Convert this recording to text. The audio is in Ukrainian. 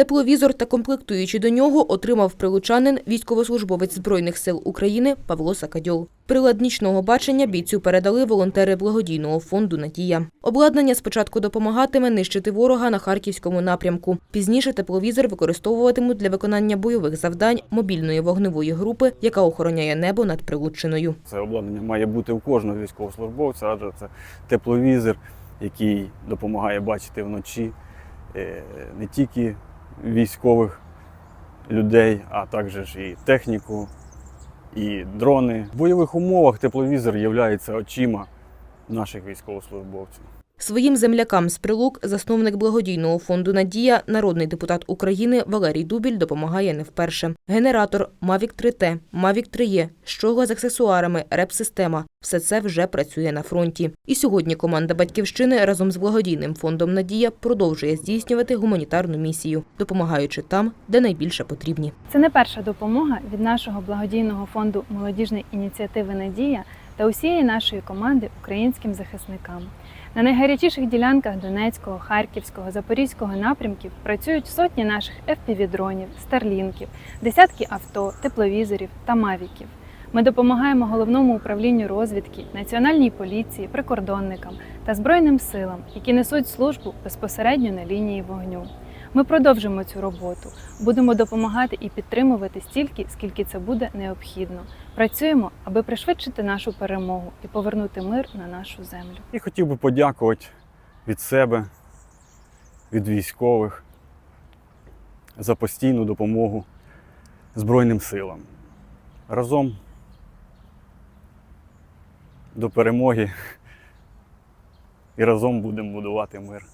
Тепловізор та комплектуючі до нього отримав прилучанин, військовослужбовець Збройних сил України Павло Сакадьол. Прилад нічного бачення бійцю передали волонтери благодійного фонду «Надія». Обладнання спочатку допомагатиме нищити ворога на харківському напрямку. Пізніше тепловізор використовуватимуть для виконання бойових завдань мобільної вогневої групи, яка охороняє небо над Прилуччиною. Це обладнання має бути у кожного військовослужбовця, адже це тепловізор, який допомагає бачити вночі е, не тільки військових людей, а також і техніку, і дрони. В бойових умовах тепловізор є очима наших військовослужбовців. Своїм землякам з Прилук засновник благодійного фонду «Надія», народний депутат України Валерій Дубіль допомагає не вперше. Генератор Mavic 3T, Mavic 3E, щогла з аксесуарами, реп-система – все це вже працює на фронті. І сьогодні команда «Батьківщини» разом з благодійним фондом «Надія» продовжує здійснювати гуманітарну місію, допомагаючи там, де найбільше потрібні. Це не перша допомога від нашого благодійного фонду молодіжної ініціативи Надія та усієї нашої команди українським захисникам. На найгарячіших ділянках Донецького, Харківського, Запорізького напрямків працюють сотні наших FPV-дронів, старлінків, десятки авто, тепловізорів та мавіків. Ми допомагаємо головному управлінню розвідки, національній поліції, прикордонникам та збройним силам, які несуть службу безпосередньо на лінії вогню. Ми продовжимо цю роботу, будемо допомагати і підтримувати стільки, скільки це буде необхідно. Працюємо, аби пришвидшити нашу перемогу і повернути мир на нашу землю. І хотів би подякувати від себе, від військових за постійну допомогу Збройним силам. Разом до перемоги і разом будемо будувати мир.